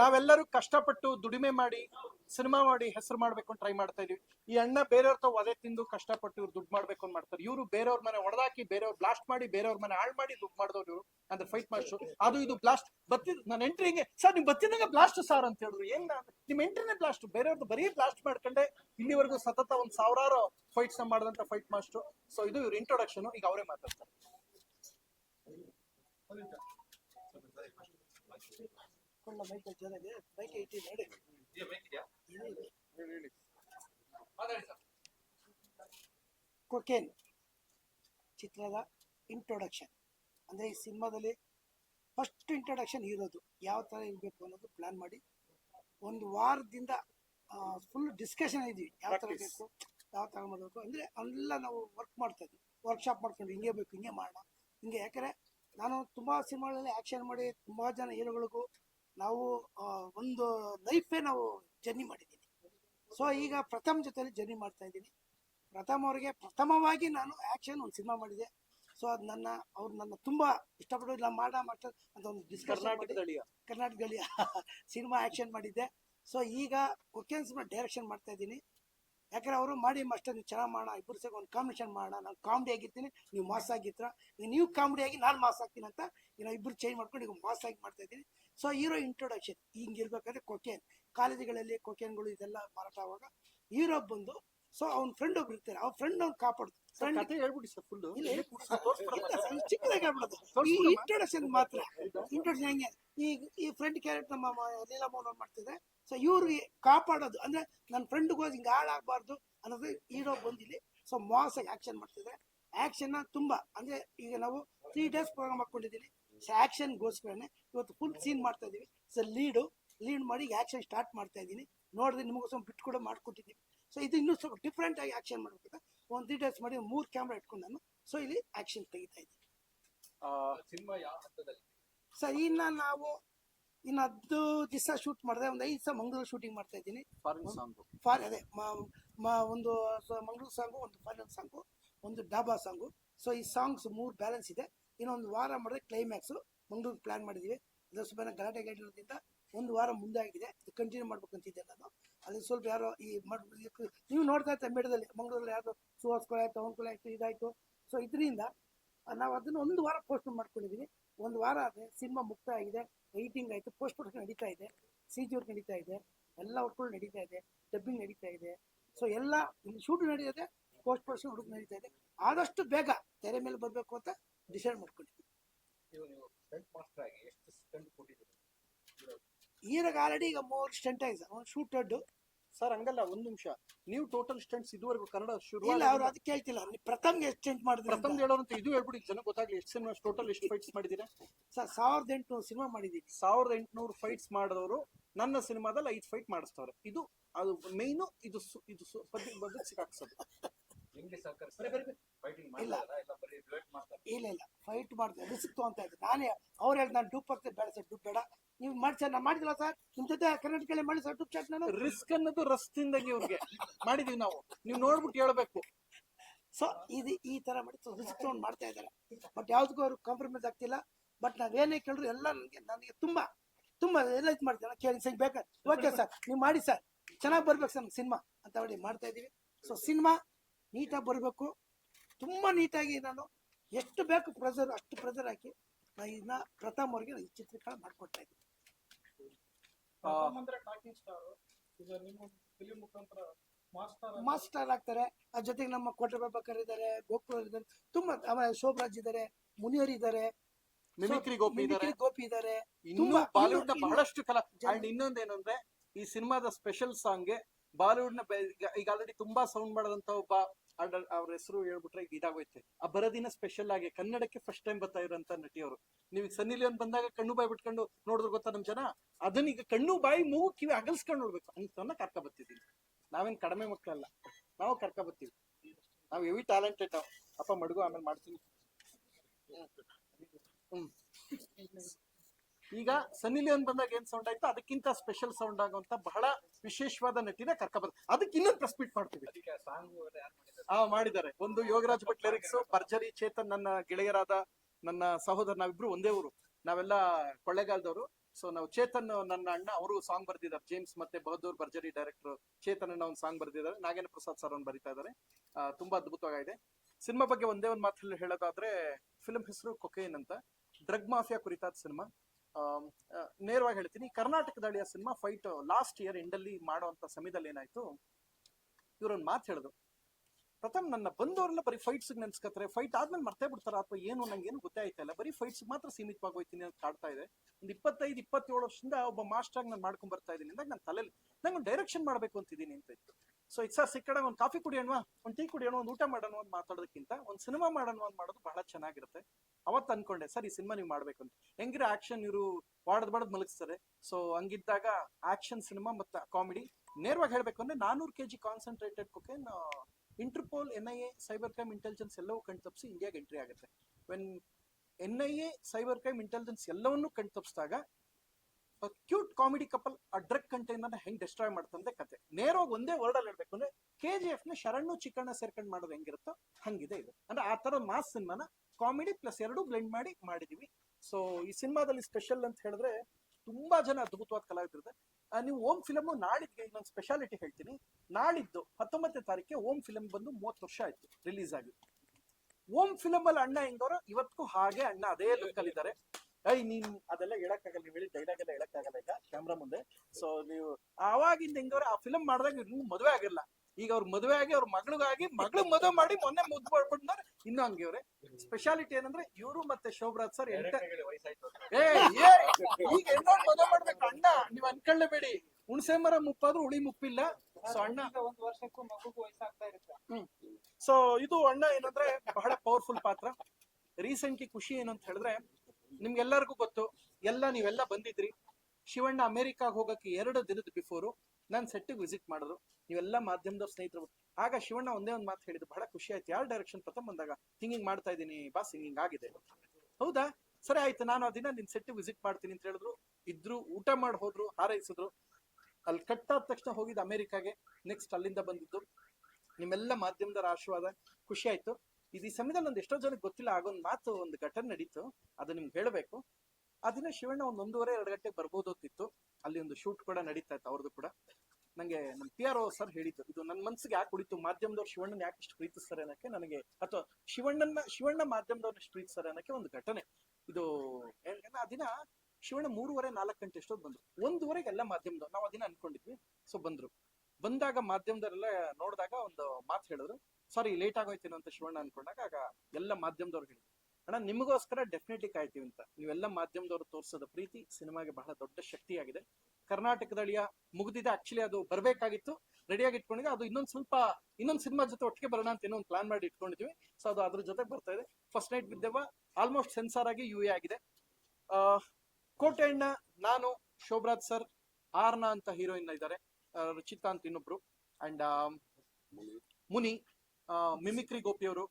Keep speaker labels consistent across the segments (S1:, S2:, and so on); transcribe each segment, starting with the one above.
S1: ನಾವೆಲ್ಲರೂ ಕಷ್ಟಪಟ್ಟು ದುಡಿಮೆ ಮಾಡಿ, ಸಿನಿಮಾ ಮಾಡಿ ಹೆಸರು ಮಾಡ್ಬೇಕು ಅಂತ ಟ್ರೈ ಮಾಡ್ತಾ ಇದೀವಿ. ಈ ಅಣ್ಣ ಬೇರೆಯವ್ರ ತಾವ್ ಒದೆ ತಿಂದು ಕಷ್ಟಪಟ್ಟು ಇವ್ರು ದುಡ್ಡು ಮಾಡ್ಬೇಕು ಅಂತ ಮಾಡ್ತಾರೆ. ಇವರು ಬೇರೆಯವ್ರ ಮನೆ ಹೊಡೆದಾಕಿ ಬೇರೆಯವ್ರು ಬ್ಲಾಸ್ಟ್ ಮಾಡಿ ಬೇರೆಯವ್ರ ಮನೆ ಹಾಳು ಮಾಡಿ ದುಡ್ಡು ಮಾಡಿದವ್ರು ಇವ್ರು ಅಂದ್ರೆ ಫೈಟ್ ಮಾಸ್ಟರ್ ಅದು ಇದು ಬ್ಲಾಸ್ಟ್ ಬತ್ತಿ ನನ್ನ ಹಿಂಗೆ, ಸರ್, ನೀವು ಬತ್ತಿದಂಗೆ ಬ್ಲಾಸ್ಟ್ ಸರ್ ಅಂತ ಹೇಳಿದ್ರು. ಏನ್ ನಿಮ್ ಎಂಟ್ರಿನೇ ಬ್ಲಾಸ್ಟ್ ಬೇರೆಯವ್ರದ್ದು ಬರೀ ಬ್ಲಾಸ್ಟ್ ಮಾಡ್ಕೊಂಡೆ ಇಲ್ಲಿವರೆಗೂ ಸತತ ಒಂದ್ ಸಾವಿರಾರು ಫೈಟ್ಸ್ ಮಾಡಿದಂತ ಫೈಟ್ ಮಾಸ್ಟರ್ ಸೊ ಇದು ಇವ್ರ ಇಂಟ್ರೊಡಕ್ಷನ್ ಈಗ ಅವರೇ ಮಾತಾಡ್ತಾರೆ. ಬೈಕ್ ಬೈಕ್ ಐತಿ ನೋಡಿ.
S2: ಕೊಕೇನ್ ಚಿತ್ರದ ಇಂಟ್ರೊಡಕ್ಷನ್ ಅಂದ್ರೆ ಈ ಸಿನಿಮಾದಲ್ಲಿ ಫಸ್ಟ್ ಇಂಟ್ರೊಡಕ್ಷನ್ ಇರೋದು. ಯಾವ ತರ ಇರಬೇಕು ಅನ್ನೋದು ಪ್ಲಾನ್ ಮಾಡಿ. ಒಂದು ವಾರದಿಂದ ಫುಲ್ ಡಿಸ್ಕಷನ್ ಇದ್ವಿ ಯಾವ ತರ ಬೇಕು ಯಾವ ತರ ಮಾಡಬೇಕು. ಅಂದ್ರೆ ಅಲ್ಲ ನಾವು ವರ್ಕ್ ಮಾಡ್ತಾ ಇದ್ವಿ. ವರ್ಕ್ಶಾಪ್ ಮಾಡ್ಕೊಂಡು ಹಿಂಗೆ ಬೇಕು ಹಿಂಗೆ ಮಾಡೋಣ. ಹಿಂಗೆ ಯಾಕಂದ್ರೆ ನಾನು ತುಂಬಾ ಸಿನಿಮಾಗಳಲ್ಲಿ ಆಕ್ಷನ್ ಮಾಡಿ ತುಂಬಾ ಜನ ಹೀರೋಗಳಿಗೂ ನಾವು ಒಂದು ಲೈಫೇ ನಾವು ಜರ್ನಿ ಮಾಡಿದ್ದೀನಿ ಸೊ ಈಗ ಪ್ರಥಮ್ ಜೊತೆಲಿ ಜರ್ನಿ ಮಾಡ್ತಾ ಇದ್ದೀನಿ. ಪ್ರಥಮ್ ಅವರಿಗೆ ಪ್ರಥಮವಾಗಿ ನಾನು ಆಕ್ಷನ್ ಒಂದು ಸಿನಿಮಾ ಮಾಡಿದೆ. ಸೊ ಅದು ನನ್ನ ಅವ್ರು ನನ್ನ ತುಂಬಾ ಇಷ್ಟಪಟ್ಟು ಇಲ್ಲ ಮಾಡ ಮಾಡ ಅಂತ ಒಂದು ಡಿಸ್ಕಶನ್
S1: ಕರ್ನಾಟಕದಲ್ಲಿ
S2: ಕರ್ನಾಟಕದಲ್ಲಿ ಸಿನಿಮಾ ಆಕ್ಷನ್ ಮಾಡಿದ್ದೆ. ಸೊ ಈಗ ಕೊಕ್ಕೆನ್ ಸಿನಿಮಾ ಡೈರೆಕ್ಷನ್ ಮಾಡ್ತಾ ಇದ್ದೀನಿ. ಯಾಕಂದ್ರೆ ಅವರು ಮಾಡಿ ಮಾಸ್ಟರ್ ನೀವು ಚೆನ್ನಾಗಿ ಮಾಡೋಣ ಇಬ್ಬರು ಸೇರಿ ಒಂದು ಕಾಂಬಿನೇಷನ್ ಮಾಡೋಣ ನಾನು ಕಾಮಿಡಿ ಆಗಿರ್ತೀನಿ ನೀವು ಮಾಸ್ ಈಗ ನೀವು ಕಾಮಿಡಿ ಆಗಿ ನಾನು ಮಾಸ್ ಆಗ್ತೀನಿ ಅಂತ ಈಗ ನಾವು ಇಬ್ಬರು ಚೇಂಜ್ ಮಾಡ್ಕೊಂಡು ಈಗ ಮಾಸ್ ಆಗಿ ಮಾಡ್ತಾ ಇದ್ದೀನಿ. ಸೊ ಹೀರೋ ಇಂಟ್ರೊಡಕ್ಷನ್ ಹಿಂಗಿರ್ಬೇಕಾದ್ರೆ ಕೊಕೇನ್ ಕಾಲೇಜುಗಳಲ್ಲಿ ಕೊಕೇನ್ಗಳು ಇದೆಲ್ಲ ಮಾರಾಟ ಆಗುವಾಗ ಹೀರೋ ಬಂದು ಸೊ ಅವ್ನ ಫ್ರೆಂಡ್ ಒಬ್ರು ಇರ್ತಾರೆ ಅವ್ನ ಫ್ರೆಂಡ್ ಅವ್ನು ಕಾಪಾಡ್ದು. ಫ್ರೆಂಡ್
S1: ಅಂತ ಹೇಳ್ಬಿಡಿ ಸರ್ ಫುಲ್
S2: ಚಿಕ್ಕದಾಗಿ ಈ ಇಂಟ್ರೊಡಕ್ಷನ್ ಮಾತ್ರ. ಇಂಟ್ರೊಡಕ್ಷನ್ ಹೆಂಗೆ? ಈ ಈ ಫ್ರೆಂಡ್ ಕ್ಯಾರೆಕ್ಟರ್ ನಮ್ಮ ಲೀಲಾ ಮೋಹನ್ ಅವ್ರು ಮಾಡ್ತಿದ್ರೆ ಸೊ ಇವ್ರಿಗೆ ಕಾಪಾಡೋದು ಅಂದ್ರೆ ನನ್ನ ಫ್ರೆಂಡ್ಗೂ ಹಿಂಗೆ ಹಾಳಾಗಬಾರ್ದು ಅನ್ನೋದು ಹೀರೋ ಬಂದಿಲ್ಲಿ ಸೊ ಮಾಸ್ ಆಗಿ ಆಕ್ಷನ್ ಮಾಡ್ತಿದ್ರೆ ಆಕ್ಷನ್ ತುಂಬಾ ಅಂದ್ರೆ ಈಗ ನಾವು ತ್ರೀ ಡೇಸ್ ಪ್ರೋಗ್ರಾಮ್ ಹಾಕೊಂಡಿದ್ದೀನಿ ಸೊ ಆಕ್ಷನ್ ಗೋಸ್ಕರನೇ ಇವತ್ತು ಫುಲ್ ಸೀನ್ ಮಾಡ್ತಾ ಇದೀವಿ. ಸೊ ಲೀಡು ಲೀಡ್ ಮಾಡಿ ಆಕ್ಷನ್ ಸ್ಟಾರ್ಟ್ ಮಾಡ್ತಾ ಇದ್ದೀನಿ ನೋಡಿದ್ರೆ ಸ್ವಲ್ಪ ಬಿಟ್ಟು ಕೂಡ ಮಾಡ್ಕೊಟ್ಟಿದ್ದೀವಿ ಸೊ ಇದು ಇನ್ನೂ ಸ್ವಲ್ಪ ಡಿಫ್ರೆಂಟ್ ಆಗಿ ಆಕ್ಷನ್ ಮಾಡ್ಬೇಕು ಒಂದು ತ್ರೀ ಡೇಸ್ ಮಾಡಿ ಮೂರು ಕ್ಯಾಮ್ರಾ ಇಟ್ಕೊಂಡು ನಾನು ಸೊ ಇಲ್ಲಿ ಆಕ್ಷನ್ ತೆಗಿತಾ ಇದ್ದೀನಿ ಸರ್ ಇನ್ನ ನಾವು ಇನ್ನು ಹತ್ತು ದಿವಸ ಶೂಟ್ ಮಾಡಿದೆ ಒಂದು ಐದು ದಿವಸ ಮಂಗಳೂರು ಶೂಟಿಂಗ್ ಮಾಡ್ತಾ ಇದ್ದೀನಿ.
S1: ಫಾರಿನ್ ಸಾಂಗ್
S2: ಫಾರ್ ಅದೇ ಒಂದು ಮಂಗಳೂರು ಸಾಂಗು ಒಂದು ಫಾರಿನ್ ಸಾಂಗು ಒಂದು ಡಾಬಾ ಸಾಂಗು ಸೊ ಈ ಸಾಂಗ್ಸ್ ಮೂರು ಬ್ಯಾಲೆನ್ಸ್ ಇದೆ. ಇನ್ನೊಂದು ವಾರ ಮಾಡಿದ್ರೆ ಕ್ಲೈಮ್ಯಾಕ್ಸು ಮಂಗಳೂರು ಪ್ಲಾನ್ ಮಾಡಿದ್ದೀವಿ ಅದರ ಸ್ವಲ್ಪ ಗಲಾಟೆ ಗಲಾಟೆ ಗಾಡಿರೋದ್ರಿಂದ ಒಂದು ವಾರ ಮುಂದೆ ಆಗಿದೆ. ಇದು ಕಂಟಿನ್ಯೂ ಮಾಡ್ಬೇಕಂತಿದ್ದೆ ನಾನು. ಅಲ್ಲಿ ಸ್ವಲ್ಪ ಯಾರೋ ಈ ಮಾಡಿ ನೀವು ನೋಡ್ತಾ ಇರ್ತಾರೆ ಮೇಡದಲ್ಲಿ ಮಂಗಳೂರಲ್ಲಿ ಯಾರು ಸುಹಾಸ್ ಆಯಿತು ಆಯ್ತು ಅವನ ಇದಾಯಿತು ಆಯ್ತು ಇದಾಯ್ತು. ಸೊ ಇದರಿಂದ ನಾವು ಅದನ್ನು ಒಂದು ವಾರ ಪೋಸ್ಟ್ ಮಾಡ್ಕೊಂಡಿದ್ದೀವಿ ಒಂದು ವಾರ ಆದರೆ ಸಿನಿಮಾ ಮುಕ್ತ ಆಗಿದೆ. ರೈಟಿಂಗ್ ಆಯಿತು ಪೋಸ್ಟ್ ಪ್ರೊಡಕ್ಷನ್ ನಡೀತಾ ಇದೆ ಸಿ ಜಿ ವರ್ಕ್ ನಡೀತಾ ಇದೆ ಎಲ್ಲ ವರ್ಕ್ಗಳು ನಡೀತಾ ಇದೆ ಡಬ್ಬಿಂಗ್ ನಡೀತಾ ಇದೆ. ಸೊ ಎಲ್ಲ ಇಲ್ಲಿ ಶೂಟ್ ನಡೀತಿದೆ ಪೋಸ್ಟ್ ಪ್ರೊಡಕ್ಷನ್ ಹುಡುಗ ನಡೀತಾ ಇದೆ. ಆದಷ್ಟು ಬೇಗ ತೆರೆ ಮೇಲೆ ಬರಬೇಕು ಅಂತ ಡಿಸೈಡ್ ಮಾಡ್ಕೊಂಡಿದ್ದೀವಿ ಈಗ ಆಲ್ರೆಡಿ ಈಗ ಮೂರು ಸ್ಟೆಂಟ್ ಆಗಿದೆ. ಒಂದು ಶೂಟ್
S1: ಸರ್ ಹಂಗಲ್ಲ ಒಂದ್ ನಿಮಿಷ. ನೀವು ಟೋಟಲ್ ಸ್ಟೆಂಟ್ಸ್ ಇದುವರೆಗೂ ಕನ್ನಡ ಶುರು
S2: ಇಲ್ಲ ಅವ್ರು ಅದಕ್ಕೆ ಕೇಳ್ತಿಲ್ಲ ನೀವು ಪ್ರಥಮ್ಗೆ ಎಷ್ಟು ಸ್ಟೆಂಟ್ ಮಾಡಿದ್ರೆ
S1: ಪ್ರಥಮ ಅಂತ ಇದು ಹೇಳ್ಬಿಡಿ ಜನ ಗೊತ್ತಾಗ್ಲಿ ಎಷ್ಟು ಸಿನಿಮಾ ಟೋಟಲ್ ಎಷ್ಟು ಫೈಟ್ಸ್ ಮಾಡಿದೀರಾ
S2: ಸರ್ ಸಾವಿರದ ಎಂಟುನೂರು ಸಿನಿಮಾ ಮಾಡಿದ್ದೀವಿ
S1: ಸಾವಿರದ ಎಂಟುನೂರು ಫೈಟ್ಸ್ ಮಾಡಿದವರು ನನ್ನ ಸಿನಿಮಾದಲ್ಲಿ ಐದು ಫೈಟ್ ಮಾಡಿಸ್ತವ್ರೆ. ಇದು ಅದು ಮೈನು ಇದು ಸು- ಇದು ಸು- ಪದ್ಯ ಬಗ್ಗೆ ಸಿಕ್ಕಾಕ್ಸೋದು.
S3: ನಿಮ್ಗೆ ಸಹಕರಿಸ್ತಾರೆ? ಫೈಟಿಂಗ್
S2: ಇಲ್ಲ.
S3: ಇಲ್ಲ ಬರೀ ಡಿಬೇಟ್ ಮಾಡ್ತಾರೆ?
S2: ಇಲ್ಲ ಇಲ್ಲ. ಫೈಟ್ ಮಾಡ್ತಾರೆ ರಿಸ್ಕ್ ಅಂತ ಇದ್ದೆ ನಾನೇ ಅವ್ರು ಹೇಳಿ ನಾನು ಡೂಪ್ ಆಗ್ತದೆ ಬೇಡ ಸರ್ ಡೂಪ್ ಬೇಡ. ನೀವು ಮಾಡಿ ಸರ್ ನಾನು ಮಾಡಿದಿಲ್ಲ ಸರ್. ನಿಮ್ಮ ಜೊತೆ ಕರ್ನಾಟಕದಲ್ಲಿ ಮಾಡಿ ಸರ್ ಡೂಪ್ ಚಾಟ್ ನಾನು.
S1: ರಿಸ್ಕ್ ಅನ್ನೋದು ರಸ್ತಿಂದಾಗಿ ಇವ್ರಿಗೆ. ಮಾಡಿದೀವಿ ನಾವು. ನೀವು ನೋಡ್ಬಿಟ್ಟು ಹೇಳ್ಬೇಕು.
S2: ಸೊ ಇದು ಈ ತರ ಮಾಡಿ ರಿಸ್ಕ್ ತಗೊಂಡು ಮಾಡ್ತಾ ಇದ್ದಾರೆ. ಬಟ್ ಯಾವ್ದಕ್ಕೂ ಅವ್ರು ಕಾಂಪ್ರಮೈಸ್ ಆಗ್ತಿಲ್ಲ. ಬಟ್ ನಾವೇನೇ ಕೇಳಿದ್ರು ಎಲ್ಲ ನನಗೆ ನನಗೆ ತುಂಬ ತುಂಬ ಎಲ್ಲ ಇದು ಮಾಡ್ತೀನಿ. ಕೇಳಿ ಸರ್ ಬೇಕಾ ಓಕೆ ಸರ್. ನೀವು ಮಾಡಿ ಸರ್ ಚೆನ್ನಾಗಿ ಬರ್ಬೇಕು ಸರ್ ಸಿನಿಮಾ ಅಂತ ಹೇಳಿ ಮಾಡ್ತಾ ಇದ್ದೀವಿ. ಸೊ ಸಿನಿಮಾ ನೀಟಾಗಿ ಬರಬೇಕು. ತುಂಬ ನೀಟಾಗಿ ನಾನು ಎಷ್ಟು ಬೇಕು ಪ್ರೆಸರ್ ಅಷ್ಟು ಪ್ರೆಸರ್ ಹಾಕಿ ನಾನು ಇದನ್ನ ಪ್ರಥಮ್ ಅವ್ರಿಗೆ ಈ ಚಿತ್ರೀಕರಣ ಮಾಡ್ಕೊಡ್ತಾ ಇದ್ದೀನಿ.
S1: ಆ,
S4: ಮಾಸ್ಟರ್
S2: ಆಗ್ತಾರೆ. ಅದ್ರ ಜೊತೆಗೆ ನಮ್ಮ ಕೋಟೆ ಬಾಬಾಕರ್ ಇದ್ದಾರೆ ಗೋಕುಲ್ ಇದ್ದಾರೆ ತುಂಬ ಶೋಭರಾಜ್ ಇದ್ದಾರೆ ಮುನಿಯರ್ ಇದ್ದಾರೆ
S1: ಮಿಮಿಕ್ರಿ ಗೋಪಿ ಇದಾರೆ
S2: ಗೋಪಿ ಇದ್ದಾರೆ
S1: ಇನ್ನು
S2: ಬಾಲಿವುಡ್ನ
S1: ಬಹಳಷ್ಟು ಕಲಾ
S2: ಅಂಡ್
S1: ಅಂಡ್ ಇನ್ನೊಂದೇನಂದ್ರೆ ಈ ಸಿನಿಮಾದ ಸ್ಪೆಷಲ್ ಸಾಂಗ್ಗೆ ಬಾಲಿವುಡ್ನ ಈಗ- ಆಲ್ರೆಡಿ ತುಂಬಾ ಸೌಂಡ್ ಮಾಡದಂತ ಒಬ್ಬ ಅವ್ರ ಹೆಸರು ಹೇಳ್ಬಿಟ್ರೆ ಈಗ ಇದಾಗೋಯ್ತೆ. ಆ ಬರದಿನ ಸ್ಪೆಷಲ್ ಆಗಿ ಕನ್ನಡಕ್ಕೆ ಫಸ್ಟ್ ಟೈಮ್ ಬರ್ತಾ ಇರೋಂತ ನಟಿಯವರು. ನೀವು ಈಗ ಸನ್ನಿ ಲಿಯೋನ್ ಬಂದಾಗ ಕಣ್ಣು ಬಾಯಿ ಬಿಟ್ಕೊಂಡು ನೋಡಿದ್ರು ಗೊತ್ತಾ ನಮ್ ಜನ? ಅದನ್ನ ಈಗ ಕಣ್ಣು ಬಾಯಿ ಮೂಗು ಕಿವಿ ಅಗಲ್ಸ್ಕೊಂಡು ನೋಡ್ಬೇಕು. ಅಂತವನ್ನ ಕರ್ಕ ಬರ್ತಿದೀವಿ ನಾವೇನ್ ಕಡಿಮೆ ಮಕ್ಕಳಲ್ಲ. ನಾವು ಕರ್ಕ ಬರ್ತೀವಿ. ನಾವು ಹೆವಿ ಟ್ಯಾಲೆಂಟೆಡ್ ನಾವು ಅಪ್ಪ ಮಡುಗು ಆಮೇಲೆ ಮಾಡ್ತೀನಿ. ಹ್ಮ್. ಈಗ ಸನ್ನಿ ಲಿಯೋನ್ ಬಂದಾಗ ಏನ್ ಸೌಂಡ್ ಆಯ್ತು? ಅದಕ್ಕಿಂತ ಸ್ಪೆಷಲ್ ಸೌಂಡ್ ಆಗುವಂತ ಬಹಳ ವಿಶೇಷವಾದ ನಟಿನ ಕರ್ಕ ಬರ್ ಅದಕ್ಕೆ ಇನ್ನೊಂದು ಪ್ರೆಸ್ ಮೀಟ್ ಮಾಡ್ತೀವಿ. ಆ ಮಾಡಿದ್ದಾರೆ? ಒಂದು ಯೋಗರಾಜ್ ಭಟ್ ಲಿರಿಕ್ಸ್ ಭರ್ಜರಿ ಚೇತನ್ ನನ್ನ ಗೆಳೆಯರಾದ ನನ್ನ ಸಹೋದರ ನಾವಿಬ್ರು ಒಂದೇ ಊರು. ನಾವೆಲ್ಲ ಕೊಳ್ಳೇಗಾಲದವರು. ಸೊ ನಾವು ಚೇತನ್ ನನ್ನ ಅಣ್ಣ ಅವರು ಸಾಂಗ್ ಬರ್ದಿದ್ದಾರೆ. ಜೇಮ್ಸ್ ಮತ್ತೆ ಬಹದ್ದೂರ್ ಭರ್ಜರಿ ಡೈರೆಕ್ಟರ್ ಚೇತನ್ ಅಣ್ಣ ಒಂದು ಸಾಂಗ್ ಬರ್ದಿದ್ದಾರೆ. ನಾಗೇಂದ್ರ ಪ್ರಸಾದ್ ಸರ್ ಅವ್ನು ಬರೀತಾ ಇದ್ದಾರೆ. ತುಂಬಾ ಅದ್ಭುತವಾಗಿದೆ. ಸಿನಿಮಾ ಬಗ್ಗೆ ಒಂದೇ ಒಂದು ಮಾತಲ್ಲಿ ಹೇಳೋದಾದ್ರೆ ಫಿಲ್ಮ್ ಹೆಸರು ಕೊಕೇನ್ ಅಂತ. ಡ್ರಗ್ ಮಾಫಿಯಾ ಕುರಿತಾದ ಸಿನಿಮಾ ನೇರವಾಗಿ ಹೇಳ್ತೀನಿ ಕರ್ನಾಟಕದಲ್ಲಿ ಆ ಸಿನಿಮಾ ಫೈಟ್ ಲಾಸ್ಟ್ ಇಯರ್ ಎಂಡಲ್ಲಿ ಮಾಡುವಂತ ಸಮಯದಲ್ಲಿ ಏನಾಯ್ತು? ಇವ್ರೊಂದು ಮಾತು ಹೇಳಿದ್ರು. ಪ್ರಥಮ್ ನನ್ನ ಬಂದವರೆಲ್ಲ ಬರೀ ಫೈಟ್ಸ್ ನೆನ್ಸ್ಕತ್ತಾರೆ ಫೈಟ್ ಆದ್ಮೇಲೆ ಮರ್ತೇ ಬಿಡ್ತಾರ ಅಥವಾ ಏನು ನಂಗೆ ಏನು ಗೊತ್ತೇ ಆಯ್ತಾ ಇಲ್ಲ. ಬರೀ ಫೈಟ್ಸ್ ಮಾತ್ರ ಸೀಮಿತವಾಗೋಯ್ತೀನಿ ಅಂತ ಕಾಡ್ತಾ ಇದೆ. ಒಂದು ಇಪ್ಪತ್ತೈದು, ಇಪ್ಪತ್ತೇಳು ವರ್ಷದಿಂದ ಒಬ್ಬ ಮಾಸ್ಟರ್ ಆಗಿ ನಾನು ಮಾಡ್ಕೊಂಡ್ ಬರ್ತಾ ಇದ್ದೀನಿ. ಅಂದಾಗ ನನ್ನ ತಲೆಯಲ್ಲಿ ನಂಗೆ ಡೈರೆಕ್ಷನ್ ಮಾಡಬೇಕು ಅಂತಿದ್ದೀನಿ ಅಂತ ಇತ್ತು. ಸೊ ಇದು ಸರ್ ಸಿಕ್ಕಡ ಒಂದು ಕಾಫಿ ಕುಡಿಯೋಣ ಒಂದು ಟೀ ಕುಡಿಯೋಣ ಒಂದು ಊಟ ಮಾಡೋಣ ಅಂತ ಮಾತಾಡೋದಕ್ಕಿಂತ ಒಂದು ಸಿನಿಮಾ ಮಾಡೋಣ ಅಂತ ಮಾಡೋದು ಬಹಳ ಚೆನ್ನಾಗಿರುತ್ತೆ. ಅವತ್ತು ಅನ್ಕೊಂಡೆ, ಸರ್, ಈ ಸಿನಿಮಾ ನೀವು ಮಾಡ್ಬೇಕು ಅಂತ ಹೆಂಗಿರೋ ಆಕ್ಷನ್ ಇವರು ಬಾಡದ್ ಬಾಡದ್ ಮಲಗಿಸ್ತಾರೆ. ಸೊ ಹಂಗಿದ್ದಾಗ ಆಕ್ಷನ್ ಸಿನಿಮಾ ಮತ್ತು ಕಾಮಿಡಿ ನೇರವಾಗಿ ಹೇಳಬೇಕು ಅಂದ್ರೆ ನಾನೂರು K G concentrated cocaine Interpol N I A cyber crime intelligence ಎಲ್ಲವೂ ಕಣ್ತಪ್ಪಿಸಿ ಇಂಡಿಯಾಗೆ ಎಂಟ್ರಿ ಆಗುತ್ತೆ. When N I A cyber crime intelligence ಎಲ್ಲವನ್ನೂ ಕಣ್ತಪ್ಪಿಸಿದಾಗ ಕ್ಯೂಟ್ ಕಾಮಿಡಿ ಕಪಲ್ ಆ ಡ್ರಗ್ ಕಂಟೈನರ್ ಹೆಂಗ್ ಡಿಸ್ಟ್ರಾಯ್ ಮಾಡ್ತಂದೆ ಕತೆ. ನೇರವಾಗಿ ಒಂದೇ ವರ್ಡ್ ಅಲ್ಲಿ ಹೇಳ್ಬೇಕು ಅಂದ್ರೆ ಕೆ ಜಿ ಎಫ್ನ ಶರಣು ಚಿಕ್ಕಣ್ಣ ಸೇರ್ಕೊಂಡು ಮಾಡೋದು ಹೆಂಗಿರುತ್ತೋ ಹಂಗಿದೆ ಇದು. ಅಂದ್ರೆ ಆ ತರ ಮಾಸ್ ಸಿನಿಮಾನ ಕಾಮಿಡಿ ಪ್ಲಸ್ ಎರಡು ಬ್ಲೆಂಡ್ ಮಾಡಿ ಮಾಡಿದೀವಿ. ಸೊ ಈ ಸಿನಿಮಾದಲ್ಲಿ ಸ್ಪೆಷಲ್ ಅಂತ ಹೇಳಿದ್ರೆ ತುಂಬಾ ಜನ ಅದ್ಭುತವಾದ ಕಲಾವಿದರಿದೆ. ನೀವು ಓಮ್ ಫಿಲಮ್ ನಾಳಿದ್ಗೆ ಇನ್ನೊಂದು ಸ್ಪೆಷಾಲಿಟಿ ಹೇಳ್ತೀನಿ. ನಾಳಿದ್ದು ಹತ್ತೊಂಬತ್ತನೇ ತಾರೀಕಿಗೆ ಓಮ್ ಫಿಲಮ್ ಬಂದು ಮೂವತ್ತು ವರ್ಷ ಆಯ್ತು ರಿಲೀಸ್ ಆಗಿ. ಓಮ್ ಫಿಲಮ್ ಅಲ್ಲಿ ಅಣ್ಣ ಹೆಂಗವ್ರ? ಇವತ್ತು ಹಾಗೆ ಅಣ್ಣ ಅದೇ ಲುಕ್ ಅಲ್ಲಿ ಇದ್ದಾರೆ ಐ ನೀನ್ ಅದೆಲ್ಲ ಹೇಳಕ್ಕಾಗಲ್ಲ ನೀವು ಹೇಳಿ ಡೈಲಾಗ್ ಎಲ್ಲ ಹೇಳಕ್ಕಾಗಲ್ಲ ಈಗ ಕ್ಯಾಮ್ರಾ ಮುಂದೆ. ಸೊ ನೀವು ಆವಾಗಿಂದ ಹೆಂಗವ್ರೆ ಆ ಫಿಲಮ್ ಮಾಡಿದಾಗ ನೀವು ಮದುವೆ ಆಗಿಲ್ಲ. ಈಗ ಅವ್ರ ಮದುವೆ ಆಗಿ ಅವ್ರ ಮಗಳಿಗಾಗಿ ಮಗಳು ಮದುವೆ ಮಾಡಿ ಮೊನ್ನೆ ಮುದ್ದು ಮಾಡ್ಬಿಟ್ಟಾರೆ ಇನ್ನೂ ಹಂಗೆ ಅವ್ರೆ ಸ್ಪೆಷಾಲಿಟಿ ಏನಂದ್ರೆ ಇವರು ಮತ್ತೆ ಶೋಭರಾಜ್ ಸರ್ ಎಂಟ ಏ ಈಗ ಹೆಣ್ಣೋರ್ ಮದುವೆ ಮಾಡ್ಬೇಕು ಅಣ್ಣ ನೀವ್ ಅನ್ಕೊಳ್ಳೇಬೇಡಿ. ಹುಣಸೆ ಮರ ಮುಪ್ಪಾದ್ರೂ ಉಳಿ ಮುಪ್ಪಿಲ್ಲ. ಸೊ ಅಣ್ಣ
S4: ಒಂದು ವರ್ಷಕ್ಕೂ ಮಗುಗೂ ವಯಸ್ಸಾಗ್ತಾ ಇರುತ್ತೆ.
S1: ಸೊ ಇದು ಅಣ್ಣ ಏನಂದ್ರೆ ಬಹಳ ಪವರ್ಫುಲ್ ಪಾತ್ರ. ರೀಸೆಂಟ್ಲಿ ಖುಷಿ ಏನಂತ ಹೇಳಿದ್ರೆ ನಿಮ್ಗೆಲ್ಲರಿಗೂ ಗೊತ್ತು, ಎಲ್ಲ ನೀವೆಲ್ಲ ಬಂದಿದ್ರಿ. ಶಿವಣ್ಣ ಅಮೆರಿಕಾಗ ಹೋಗಕ್ಕೆ ಎರಡು ದಿನದ ಬಿಫೋರು ನಾನು ಸೆಟ್ಟಿಗೆ ವಿಸಿಟ್ ಮಾಡಿದ್ರು. ನೀವೆಲ್ಲ ಮಾಧ್ಯಮದ ಸ್ನೇಹಿತರು. ಆಗ ಶಿವಣ್ಣ ಒಂದೇ ಒಂದು ಮಾತು ಹೇಳಿದ್ರು, ಬಹಳ ಖುಷಿ ಆಯ್ತು ಯಾವ ಡೈರೆಕ್ಷನ್ ಪ್ರಥಮ ಬಂದಾಗ? ಹಿಂಗಿಂಗ್ ಮಾಡ್ತಾ ಇದ್ದೀನಿ ಬಾಸ್ ಹಿಂಗಿಂಗ್ ಆಗಿದೆ. ಹೌದಾ? ಸರಿ ಆಯ್ತು, ನಾನು ಆ ದಿನ ನಿನ್ ಸೆಟ್ ವಿಸಿಟ್ ಮಾಡ್ತೀನಿ ಅಂತ ಹೇಳಿದ್ರು. ಇದ್ರು, ಊಟ ಮಾಡಿ ಹೋದ್ರು, ಹಾರೈಸಿದ್ರು. ಅಲ್ಲಿ ಕಟ್ಟಾದ ತಕ್ಷಣ ಹೋಗಿದ್ದು ಅಮೆರಿಕಾಗೆ, ನೆಕ್ಸ್ಟ್ ಅಲ್ಲಿಂದ ಬಂದಿದ್ದು. ನಿಮ್ಮೆಲ್ಲ ಮಾಧ್ಯಮದವರ ಆಶೀರ್ವಾದ. ಖುಷಿ ಆಯ್ತು. ಇದು ಈ ಸಮಯದಲ್ಲಿ ಒಂದು ಎಷ್ಟೋ ಜನಕ್ಕೆ ಗೊತ್ತಿಲ್ಲ ಆಗೊಂದು ಮಾತು, ಒಂದು ಘಟನೆ ನಡೀತು, ಅದು ನಿಮ್ಗೆ ಹೇಳಬೇಕು. ಆ ದಿನ ಶಿವಣ್ಣ ಒಂದು ಒಂದೂವರೆ, ಎರಡು ಗಂಟೆಗೆ ಬರ್ಬೋದು ಅಂತಿತ್ತು. ಅಲ್ಲಿ ಒಂದು ಶೂಟ್ ಕೂಡ ನಡೀತಾ ಇತ್ತು ಅವ್ರದ್ದು ಕೂಡ. ನಂಗೆ ನಮ್ಮ ಪಿ ಆರ್ ಓ ಸರ್ ಹೇಳಿದ್ದು, ಇದು ನನ್ನ ಮನ್ಸಿಗೆ ಯಾಕೆ ಉಳಿತು? ಮಾಧ್ಯಮದವ್ರು ಶಿವಣ್ಣನ ಯಾಕೆ ಇಷ್ಟು ಪ್ರೀತಿಸ್ತಾರೆ ಅನ್ನಕ್ಕೆ ನನಗೆ, ಅಥವಾ ಶಿವಣ್ಣನ ಶಿವಣ್ಣ ಮಾಧ್ಯಮದವ್ರನ್ನ ಇಷ್ಟು ಪ್ರೀತಿಸ್ತಾರೆ ಅನ್ನಕ್ಕೆ ಒಂದು ಘಟನೆ. ಇದು ಆ ದಿನ ಶಿವಣ್ಣ ಮೂರುವರೆ, ನಾಲ್ಕು ಗಂಟೆ ಎಷ್ಟೊತ್ತು ಬಂದ್ರು? ಒಂದೂವರೆಗೆ ಎಲ್ಲ ಮಾಧ್ಯಮದವ್ರು, ನಾವು ಆ ದಿನ ಅನ್ಕೊಂಡಿದ್ವಿ. ಸೊ ಬಂದ್ರು. ಬಂದಾಗ ಮಾಧ್ಯಮದವರೆಲ್ಲ ನೋಡಿದಾಗ ಒಂದು ಮಾತು ಹೇಳಿದ್ರು. ಸಾರಿ ಲೇಟ್ ಆಗೋಯ್ತೇನೋ ಅಂತ ಶಿವಣ್ಣ ಅನ್ಕೊಂಡಾಗ, ಆಗ ಎಲ್ಲ ಮಾಧ್ಯಮದವ್ರು ಹೇಳಿದ್ರು. ಅಣ್ಣ, ನಿಮಗೋಸ್ಕರ ಡೆಫಿನೆಟ್ಲಿ ಕಾಯ್ತೀವಿ ಅಂತ. ನೀವೆಲ್ಲ ಮಾಧ್ಯಮದವರು ತೋರಿಸೋದ ಪ್ರೀತಿ ಸಿನಿಮಾಗೆ ಬಹಳ ದೊಡ್ಡ ಶಕ್ತಿಯಾಗಿದೆ. ಕರ್ನಾಟಕದಳಿಯ ಮುಗಿದಿದೆ. ಆಕ್ಚುಲಿ ಅದು ಬರಬೇಕಾಗಿತ್ತು. ರೆಡಿಯಾಗಿ ಇಟ್ಕೊಂಡಿದ್ದೆ. ಅದು ಇನ್ನೊಂದು ಸ್ವಲ್ಪ, ಇನ್ನೊಂದು ಸಿನಿಮಾ ಜೊತೆ ಒಟ್ಟಿಗೆ ಬರೋಣ ಅಂತ ಇನ್ನೊಂದು ಪ್ಲಾನ್ ಮಾಡಿ ಇಟ್ಕೊಂಡಿದ್ವಿ. ಸೊ ಅದು ಅದ್ರ ಜೊತೆ ಬರ್ತಾ ಇದೆ. ಫಸ್ಟ್ ನೈಟ್ ಬಿದ್ದೆವ. ಆಲ್ಮೋಸ್ಟ್ ಸೆನ್ಸಾರ್ ಆಗಿ ಯು ಎ ಆಗಿದೆ. ಕೋಟೆಯಣ್ಣ ನಾನು, ಶೋಭರಾಜ್ ಸರ್ ಆರ್ನ ಅಂತ ಹೀರೋಯಿನ್ ಇದ್ದಾರೆ. ರುಚಿತಾ ಅಂತ ಇನ್ನೊಬ್ರು. And Muni. ಮಿಮಿಕ್ರಿ ಗೋಪಿಯವರು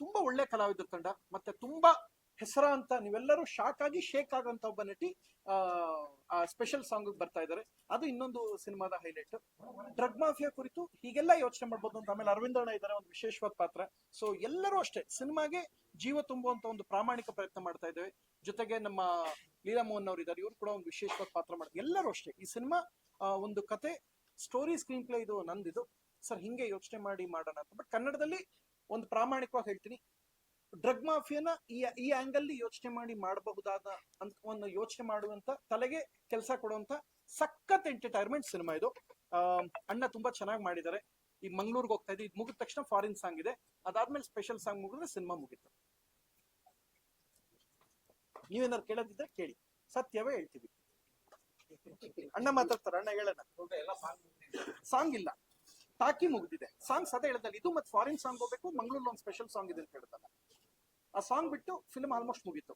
S1: ತುಂಬಾ ಒಳ್ಳೆ ಕಲಾವಿದರು ತಂಡ, ಮತ್ತೆ ತುಂಬಾ ಹೆಸರ ಅಂತ ನೀವೆಲ್ಲರೂ ಶಾಕ್ ಆಗಿ ಶೇಕ್ ಆಗಂತ ಒಬ್ಬ ನಟಿ, ಆ ಸ್ಪೆಷಲ್ ಸಾಂಗ್ ಬರ್ತಾ ಇದ್ದಾರೆ. ಅದು ಇನ್ನೊಂದು ಸಿನಿಮಾದ ಹೈಲೈಟ್ ಡ್ರಗ್ ಮಾಫಿಯಾ ಕುರಿತು ಹೀಗೆಲ್ಲ ಯೋಚನೆ ಮಾಡ್ಬೋದು ಅಂತ ಆಮೇಲೆ ಅರವಿಂದಣ್ಣ ಇದ್ದಾರೆ, ಒಂದು ವಿಶೇಷವಾದ ಪಾತ್ರ. ಸೊ ಎಲ್ಲರೂ ಅಷ್ಟೇ ಸಿನಿಮಾಗೆ ಜೀವ ತುಂಬುವಂತ ಒಂದು ಪ್ರಾಮಾಣಿಕ ಪ್ರಯತ್ನ ಮಾಡ್ತಾ ಇದ್ದೇವೆ. ಜೊತೆಗೆ ನಮ್ಮ ಲೀಲಾ ಮೋಹನ್ ಅವರು ಇದ್ದಾರೆ, ಇವರು ಕೂಡ ಒಂದು ವಿಶೇಷವಾದ ಪಾತ್ರ ಮಾಡ್ತಾರೆ. ಎಲ್ಲರೂ ಅಷ್ಟೇ. ಈ ಸಿನಿಮಾ ಒಂದು ಕತೆ ಸ್ಟೋರಿ ಸ್ಕ್ರೀನ್ ಪ್ಲೇ ಇದು ನಂದಿದು. ಸರ್ ಹಿಂಗೆ ಯೋಚನೆ ಮಾಡಿ ಮಾಡೋಣ ಅಂತ. ಬಟ್ ಕನ್ನಡದಲ್ಲಿ ಒಂದು ಪ್ರಾಮಾಣಿಕವಾಗಿ ಹೇಳ್ತೀನಿ. ಡ್ರಗ್ ಮಾಫಿಯಾನ ಈ ಈ ಆಂಗಲ್ ಯೋಚನೆ ಮಾಡಿ ಮಾಡಬಹುದಾದ ಅಂತ ಒಂದು ಯೋಚನೆ ಮಾಡುವಂತ ತಲೆಗೆ ಕೆಲಸ ಕೊಡುವಂತ ಸಖತ್ ಎಂಟರ್ಟೈನ್ಮೆಂಟ್ ಸಿನಿಮಾ ಇದು. ಅಣ್ಣ ತುಂಬಾ ಚೆನ್ನಾಗಿ ಮಾಡಿದ್ದಾರೆ. ಈಗ ಮಂಗ್ಳೂರ್ಗೆ ಹೋಗ್ತಾ ಇದೆ ಇದು ಮುಗಿದ ತಕ್ಷಣ ಫಾರಿನ್ ಸಾಂಗ್ ಇದೆ. ಅದಾದ್ಮೇಲೆ ಸ್ಪೆಷಲ್ ಸಾಂಗ್ ಮುಗಿದ್ರೆ ಸಿನಿಮಾ ಮುಗೀತು. ನೀವೇನಾದ್ರು ಕೇಳೋದಿದ್ರೆ ಕೇಳಿ. ಸತ್ಯವೇ ಹೇಳ್ತೀವಿ. ಅಣ್ಣ ಮಾತಾಡ್ತಾರ. ಅಣ್ಣ ಹೇಳೋಣ.
S3: ಸಾಂಗ್
S1: ಇಲ್ಲ. ಟಾಕಿ ಮುಗಿದಿದೆ. ಸಾಂಗ್ ಸದಾ ಹೇಳ್ದಲ್ಲ ಇದು ಮತ್ತೆ ಫಾರಿನ್ ಸಾಂಗ್ ಹೋಗ್ಬೇಕು ಮಂಗಳೂರಲ್ಲಿ ಒಂದು ಸ್ಪೆಷಲ್ ಸಾಂಗ್ ಇದೆ ಅಂತ ಹೇಳ್ತಾರೆ. ಆ ಸಾಂಗ್ ಬಿಟ್ಟು ಫಿಲ್ಮ್ ಆಲ್ಮೋಸ್ಟ್ ಮುಗೀತು.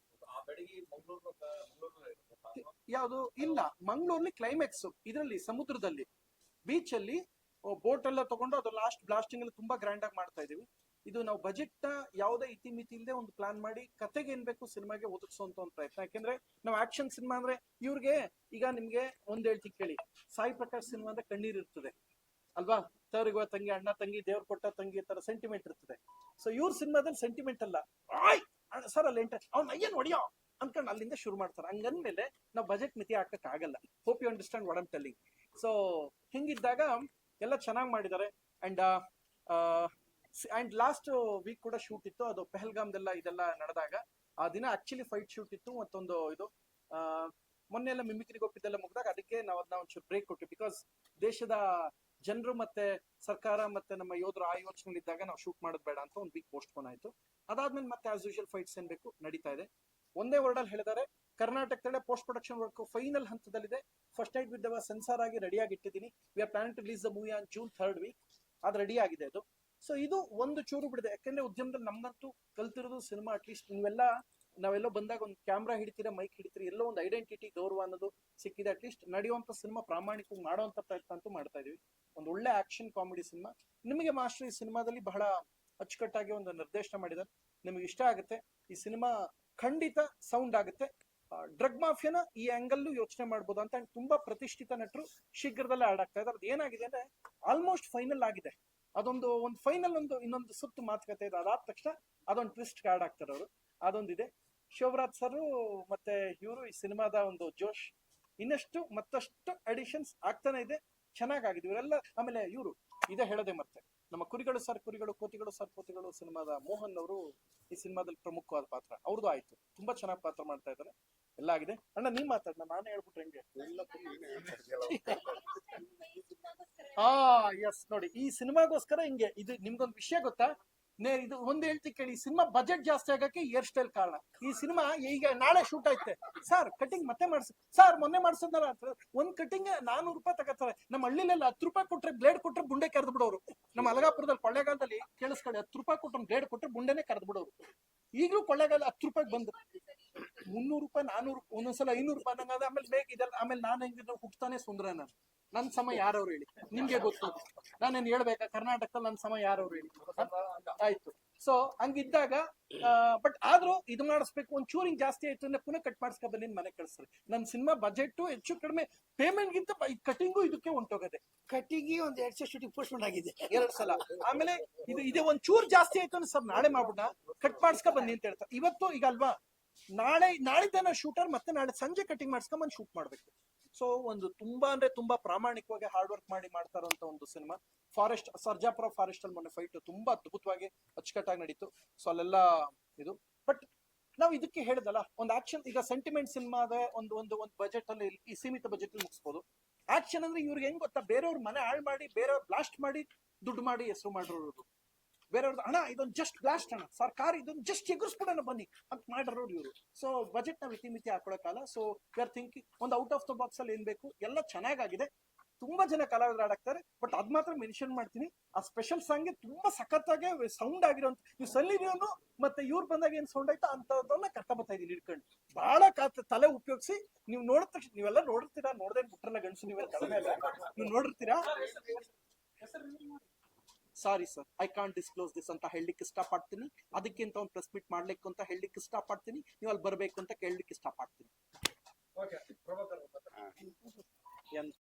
S3: ಮಂಗಳೂರು ಮಂಗಳೂರು
S1: ಯಾವುದು? ಇಲ್ಲ. ಮಂಗಳೂರಲ್ಲಿ ಕ್ಲೈಮ್ಯಾಕ್ಸ್ ಇದರಲ್ಲಿ ಸಮುದ್ರದಲ್ಲಿ. ಬೀಚ್ ಅಲ್ಲಿ ಬೋಟ್ ಎಲ್ಲ ತಗೊಂಡು ಅದು ಲಾಸ್ಟ್ ಬ್ಲಾಸ್ಟಿಂಗ್ ಅಲ್ಲಿ ತುಂಬಾ ಗ್ರ್ಯಾಂಡ್ ಆಗಿ ಮಾಡ್ತಾ ಇದೀವಿ ಇದು ನಾವು ಬಜೆಟ್ನ ಯಾವುದೇ ಇತಿಮಿತಿ ಇಲ್ಲದೆ ಒಂದು ಪ್ಲಾನ್ ಮಾಡಿ ಕತೆಗೆ ಏನ್ ಬೇಕು ಸಿನಿಮಾಗೆ ಒದಗಿಸುವಂತ ಒಂದು ಪ್ರಯತ್ನ. ಯಾಕೆಂದ್ರೆ ನಾವು ಆಕ್ಷನ್ ಸಿನಿಮಾ ಅಂದ್ರೆ ಇವ್ರಿಗೆ ಈಗ ನಿಮ್ಗೆ ಒಂದ್ ಹೇಳ್ತಿ ಕೇಳಿ. ಸಾಯಿ ಪ್ರಕಾಶ್ ಸಿನಿಮಾ ಅಂದ್ರೆ ಕಣ್ಣೀರ್ ಇರ್ತದೆ. ಅಲ್ವಾ? ತವರಿಗುವ ತಂಗಿ ಅಣ್ಣ, ತಂಗಿ, ದೇವ್ರ ಕೊಟ್ಟ ತಂಗಿ ತರ ಸೆಂಟಿಮೆಂಟ್ ಇರ್ತದೆ. ಸೊ ಇವ್ರ ಸಿನಿಮಾದಲ್ಲಿ ಸೆಂಟಿಮೆಂಟ್ ಅಲ್ಲ. ಆಯ್! ಸರ್ ಅಲ್ಲಿ ಎಂಟ, ಅವ್ನ ಅಯ್ಯನ್ ಹೊಡಿಯೋ! ಅನ್ಕೊಂಡು ಅಲ್ಲಿಂದ ಶುರು ಮಾಡ್ತಾರೆ. ಹಂಗಂದ್ಮೇಲೆ ನಾವು ಬಜೆಟ್ ಮಿತಿ ಹಾಕಕ್ ಆಗಲ್ಲ. Hope you understand what am telling so ಹಿಂಗಿದ್ದಾಗ ಎಲ್ಲ ಚೆನ್ನಾಗಿ ಮಾಡಿದ್ದಾರೆ ಅಂಡ್ ಅಂಡ್ ಲಾಸ್ಟ್ ವೀಕ್ ಕೂಡ ಶೂಟ್ ಇತ್ತು. ಅದು ಪೆಹಲ್ಗಾಮ್ದೆಲ್ಲ ಇದೆಲ್ಲ ನಡೆದಾಗ. ಆ ದಿನ ಆಕ್ಚುಲಿ ಫೈಟ್ ಶೂಟ್ ಇತ್ತು. ಮತ್ತೊಂದು ಇದು ಮೊನ್ನೆ ಎಲ್ಲ ಮಿಮಿಕ್ರಿಗೆ ಒಪ್ಪಿದ್ದೆಲ್ಲ ಮುಗ್ದಾಗ ಅದಕ್ಕೆ ನಾವು ಅದನ್ನ ಒಂಚೂರು ಬ್ರೇಕ್ ಕೊಟ್ಟು ಬಿಕಾಸ್ ದೇಶದ ಜನರು ಮತ್ತೆ ಸರ್ಕಾರ ಮತ್ತೆ ನಮ್ಮ ಯೋಧರು ಆ ನಾವು ಶೂಟ್ ಮಾಡೋದು ಬೇಡ ಅಂತ ಒಂದು ವೀಕ್ ಪೋಸ್ಟ್ ಆಯ್ತು. ಅದಾದ್ಮೇಲೆ ಮತ್ತೆ ಆಸ್ ಯೂಶಲ್ ಫೈಟ್ಸ್ ಏನ್ ಬೇಕು ನಡೀತಾ ಇದೆ. ಒಂದೇ ವರ್ಡ್ ಅಲ್ಲಿ ಹೇಳಿದ್ದಾರೆ, ಕರ್ನಾಟಕದಲ್ಲೇ ಪೋಸ್ಟ್ ಪ್ರೊಡಕ್ಷನ್ ವರ್ಕ್ ಫೈನಲ್ ಹಂತದಲ್ಲಿದೆ ಫಸ್ಟ್ ನೈಟ್ ವಿತ್ ಸೆನ್ಸಾರ್ ಆಗಿ ರೆಡಿಯಾಗಿ ಇಟ್ಟಿದ್ದೀನಿ. We are plan to release the movie on June third week ಅದು ರೆಡಿ ಆಗಿದೆ ಅದು. ಸೊ ಇದು ಒಂದು ಚೂರು ಬಿಡಿದೆ. ಯಾಕಂದ್ರೆ ಉದ್ಯಮದಲ್ಲಿ ನಮ್ಗಂತೂ ಕಲ್ತಿರೋದು ಸಿನಿಮಾ ಅಟ್ಲೀಸ್ಟ್ ನೀವೆಲ್ಲ ನಾವೆಲ್ಲೋ ಬಂದಾಗ ಒಂದು ಕ್ಯಾಮ್ರಾ ಹಿಡಿತೀರಾ ಮೈಕ್ ಹಿಡಿತೀರಿ, ಎಲ್ಲೋ ಒಂದು ಐಡೆಂಟಿಟಿ ಗೌರವ ಅನ್ನೋದು ಸಿಕ್ಕಿದೆ. ಅಟ್ಲೀಸ್ಟ್ ನಡೆಯುವಂತ ಸಿನಿಮಾ ಪ್ರಾಮಾಣಿಕವಾಗಿ ಮಾಡುವಂತ ಪ್ರಯತ್ನ ಅಂತೂ ಮಾಡ್ತಾ ಇದೀವಿ. ಒಂದು ಒಳ್ಳೆ ಆಕ್ಷನ್ ಕಾಮಿಡಿ ಸಿನಿಮಾ ನಿಮಗೆ ಮಾಸ್ಟರ್ ಈ ಸಿನಿಮಾದಲ್ಲಿ ಬಹಳ ಅಚ್ಚುಕಟ್ಟಾಗಿ ಒಂದು ನಿರ್ದೇಶನ ಮಾಡಿದ್ದಾರೆ. ನಿಮಗೆ ಇಷ್ಟ ಆಗುತ್ತೆ. ಈ ಸಿನಿಮಾ ಖಂಡಿತ ಸೌಂಡ್ ಆಗುತ್ತೆ. ಡ್ರಗ್ ಮಾಫಿಯಾನ ಈ ಆಂಗಲ್ಲೂ ಯೋಚನೆ ಮಾಡ್ಬೋದು ಅಂತ ತುಂಬಾ ಪ್ರತಿಷ್ಠಿತ ನಟರು ಶೀಘ್ರದಲ್ಲೇ ಆಡ್ ಆಗ್ತಾ ಇದ್ದಾರೆ. ಅದು ಏನಾಗಿದೆ ಅಂದ್ರೆ ಆಲ್ಮೋಸ್ಟ್ ಫೈನಲ್ ಆಗಿದೆ. ಅದೊಂದು, ಒಂದು ಫೈನಲ್ ಒಂದು ಇನ್ನೊಂದು ಸುತ್ತು ಮಾತುಕತೆ ಇದೆ. ಅದಾದ ತಕ್ಷಣ ಅದೊಂದು ಟ್ವಿಸ್ಟ್ ಆಡ್ ಆಗ್ತಾರೆ ಅವರು. ಅದೊಂದಿದೆ. ಶಿವರಾಜ್ ಸರ್ ಮತ್ತೆ ಇವರು ಈ ಸಿನಿಮಾದ ಒಂದು ಜೋಶ್ ಇನ್ನಷ್ಟು ಮತ್ತಷ್ಟು ಅಡಿಷನ್ಸ್ ಆಗ್ತಾನೆ ಇದೆ. ಚೆನ್ನಾಗಾಗಿದೆ. ಇವರೆಲ್ಲ ಆಮೇಲೆ ಇವರು ಇದೇ ಹೇಳದೆ ಮತ್ತೆ. ನಮ್ಮ ಕುರಿಗಳು ಸರ್ ಕುರಿಗಳು ಕೋತಿಗಳು ಸರ್ ಕೋತಿಗಳು ಸಿನಿಮಾದ ಮೋಹನ್ ಅವರು ಈ ಸಿನಿಮಾದಲ್ಲಿ ಪ್ರಮುಖವಾದ ಪಾತ್ರ. ಅವ್ರದ್ದು ಆಯ್ತು. ತುಂಬಾ ಚೆನ್ನಾಗಿ ಪಾತ್ರ ಮಾಡ್ತಾ ಇದ್ದಾರೆ. ಎಲ್ಲ ಆಗಿದೆ. ಅಣ್ಣ ನೀವ್ ಮಾತಾಡ್ ನಾನೇ ಹೇಳ್ಬಿಟ್ರೆ ಹೆಂಗೆ? ಆ ಎಸ್ ನೋಡಿ ಈ ಸಿನಿಮಾಗೋಸ್ಕರ ಹಿಂಗೆ. ಇದು ನಿಮ್ಗೊಂದು ವಿಷಯ ಗೊತ್ತಾ? ಇದು ಒಂದ್ ಹೇಳ್ತಿ ಕೇಳಿ, ಸಿನಿಮಾ ಬಜೆಟ್ ಜಾಸ್ತಿ ಆಗಕ್ಕೆ ಹೇರ್ ಸ್ಟೈಲ್ ಕಾರಣ. ಈ ಸಿನಿಮಾ ಈಗ ನಾಳೆ ಶೂಟ್ ಐತೆ. ಸರ್ ಕಟಿಂಗ್ ಮತ್ತೆ ಮಾಡಿಸ್. ಸರ್ ಮೊನ್ನೆ ಮಾಡ್ಸದ್ನಲ್ಲ ಅಂತ ಒಂದ್ ಕಟಿಂಗ್ ನಾನೂರು ರೂಪಾಯಿ ತಗೋತಾರೆ. ನಮ್ಮ ಹಳ್ಳಿಲೆಲ್ಲ ಹತ್ತು ರೂಪಾಯಿ ಕೊಟ್ರೆ ಬ್ಲೇಡ್ ಕೊಟ್ರೆ ಬುಂಡೆ ಕರೆದು ಬಿಡೋರು. ನಮ್ಮ ಅಲಗಾಪುರದಲ್ಲಿ ಕೊಳ್ಳೆಗಾಲದಲ್ಲಿ ಕೇಳಿಸ್ಕೊಳ್ಳಿ, ಹತ್ತು ರೂಪಾಯಿ ಕೊಟ್ರೆ ಬ್ಲೇಡ್ ಕೊಟ್ರೆ ಬುಂಡೆನೆ ಕರೆದು ಬಿಡೋರು. ಈಗಲೂ ಕೊಳ್ಳೆಗಾಲ ಹತ್ತು ರೂಪಾಯಿ ಬಂದು ಮುನ್ನೂರು ರೂಪಾಯಿ, ನಾನೂರು ಒಂದೊಂದ್ಸಲ ಐನೂರು ರೂಪಾಯಿ ನಂಗೆ ಆಮೇಲೆ ಇದೆಲ್ಲ ಆಮೇಲೆ ನಾನು ಹೆಂಗಿದ್ರು ಹುಟ್ಟತಾನೆ ಸುಂದರ ನಾನು ನನ್ ಸಮ ಯಾರವ್ರು ಹೇಳಿ? ನಿಮ್ಗೆ ಗೊತ್ತು. ನಾನೇನ್ ಹೇಳ್ಬೇಕಾ? ಕರ್ನಾಟಕದಲ್ಲಿ ನನ್ ಸಮ ಯಾರವ್ರು ಹೇಳಿ? ಆಯ್ತು. ಸೊ ಹಂಗಿದ್ದಾಗ ಬಟ್ ಆದ್ರೂ ಇದು ಮಾಡಿಸ್ಬೇಕು. ಒಂದ್ ಚೂರಿಂಗ್ ಜಾಸ್ತಿ ಆಯ್ತು ಅಂದ್ರೆ ಪುನಃ ಕಟ್ ಮಾಡಿಸ್ಕೊ ಬನ್ನಿ ಮನೆ ಕಳಿಸ್ರಿ. ನನ್ ಸಿನಿಮಾ ಬಜೆಟ್ ಹೆಚ್ಚು ಕಡಿಮೆ ಪೇಮೆಂಟ್ ಗಿಂತ ಕಟಿಂಗು ಇದಕ್ಕೆ ಹೊಂಟೋಗದೆ
S2: ಕಟಿಂಗ್ ಒಂದ್ ಎರಡ್ ಸಲ ಶೂಟಿಂಗ್ ಪೋಸ್ಟ್ಮೆಂಟ್ ಆಗಿದೆ.
S1: ಎರಡ್ ಸಲ. ಆಮೇಲೆ ಇದು ಇದೆ ಒಂದ್ ಚೂರ್ ಜಾಸ್ತಿ ಆಯ್ತು ಅಂದ್ರೆ ಸರ್ ನಾಳೆ ಮಾಡ್ಬಿಡ ಕಟ್ ಮಾಡಿಸ್ಕೊ ಬನ್ನಿ ಅಂತ ಹೇಳ್ತಾರೆ ಇವತ್ತು ಈಗ ಅಲ್ವಾ? ನಾಳೆ ನಾಳಿದ್ದಾನ ಶೂಟರ್ ಮತ್ತೆ ನಾಳೆ ಸಂಜೆ ಕಟಿಂಗ್ ಮಾಡಿಸ್ಕೊಂಡ್ ಬಂದು ಶೂಟ್ ಮಾಡ್ಬೇಕು. ಸೊ ಒಂದು ತುಂಬಾ ಅಂದ್ರೆ ತುಂಬಾ ಪ್ರಾಮಾಣಿಕವಾಗಿ ಹಾರ್ಡ್ ವರ್ಕ್ ಮಾಡಿ ಮಾಡ್ತಾ ಇರುವಂತ ಒಂದು ಸಿನಿಮಾ ಫಾರೆಸ್ಟ್ ಸರ್ಜಾಪುರ ಫಾರೆಸ್ಟ್ ಅಲ್ಲಿ ಮೊನ್ನೆ ಫೈಟ್ ತುಂಬಾ ಅದ್ಭುತವಾಗಿ ಅಚ್ಚುಕಟ್ಟಾಗಿ ನಡೀತು. ಸೊ ಅಲ್ಲೆಲ್ಲ ಇದು. ಬಟ್ ನಾವು ಇದಕ್ಕೆ ಹೇಳಿದಲ್ಲ ಒಂದು ಆಕ್ಷನ್ ಈಗ ಸೆಂಟಿಮೆಂಟ್ ಸಿನಿಮಾದ ಒಂದು ಒಂದು ಒಂದು ಬಜೆಟ್ ಅಲ್ಲಿ, ಈ ಸೀಮಿತ ಬಜೆಟ್ ಅಲ್ಲಿ ಮುಗಿಸ್ಬೋದು. ಆಕ್ಷನ್ ಅಂದ್ರೆ ಇವ್ರಿಗೆ ಹೆಂಗ್ ಗೊತ್ತಾ? ಬೇರೆಯವ್ರ ಮನೆ ಹಾಳು ಮಾಡಿ, ಬೇರೆಯವ್ರ ಬ್ಲಾಸ್ಟ್ ಮಾಡಿ, ದುಡ್ಡು ಮಾಡಿ ಹೆಸರು ಮಾಡಿರೋರು ಬೇರೆಯವ್ರದ್ದು ಹಣ ಇದೊಂದು ಜಸ್ಟ್ ಬ್ಲಾಸ್ಟ್ ಹಣ ಸರ್ಕಾರ ಇದೊಂದು ಜಸ್ಟ್ ಎಗುರಿಸ್ಬಿಡೋಣ ಬನ್ನಿ. ಅಂತ ಮಾಡಿರೋರು ಇವರು. ಸೊ ಬಜೆಟ್ನ ಮಿತಿ ಮಿತಿ ಹಾಕೊಳಕ್ಕಲ್ಲ ಸೊ ಆರ್ ಥಿಂಕಿಂಗ್ ಒಂದು ಔಟ್ ಆಫ್ ದ ಬಾಕ್ಸ್ ಅಲ್ಲಿ ಏನ್ ಬೇಕು? ಎಲ್ಲ ಚೆನ್ನಾಗಾಗಿದೆ. ತುಂಬಾ ಜನ ಕಲಾವಿದರು ಆಡಾಕ್ತಾರೆ ಬಟ್ ಅದ್ ಮಾತ್ರ ಮೆನ್ಷನ್ ಮಾಡ್ತೀನಿ. ಆ ಸ್ಪೆಷಲ್ ಸಾಂಗ್ ತುಂಬಾ ಸಖತ್ತಾಗಿ ಸೌಂಡ್ ಆಗಿರೋಂತ ನೀವು ಸಲ್ಲಿರಿಯೋನು ಮತ್ತೆ ಇವ್ರು ಬಂದಾಗ ಏನ್ ಸೌಂಡ್ ಆಯ್ತಾ ಅಂತದನ್ನ ಕರ್ಕ ಬರ್ತಾ ಇದೀನಿ ಇಟ್ಕೊಂಡು ಬಹಳ ತಲೆ ಉಪಯೋಗಿಸಿ, ನೀವು ನೋಡಿದ ತಕ್ಷಣ, ನೀವೆಲ್ಲ ನೋಡಿರ್ತೀರಾ? ನೋಡ್ದೆ ಬಿಟ್ರಲ್ಲ ಗಂಡಸು, ನೀವೆಲ್ಲ ಕಡಿಮೆ ನೀವು ನೋಡಿರ್ತೀರಾ? Sorry sir I can't disclose this ಅಂತ ಹೇಳಲಿಕ್ಕೆ ಇಷ್ಟಪಡ್ತೀನಿ. ಅದಕ್ಕಿಂತ ಒಂದು ಪ್ರೆಸ್ ಮೀಟ್ ಮಾಡ್ಲಿಕ್ಕೆ ಅಂತ ಹೇಳಲಿಕ್ಕೆ ಇಷ್ಟಪಡ್ತೀನಿ. ನೀವು ಅಲ್ಲಿ ಬರಬೇಕು ಅಂತ ಕೇಳಲಿಕ್ಕೆ ಇಷ್ಟಪಡ್ತೀನಿ.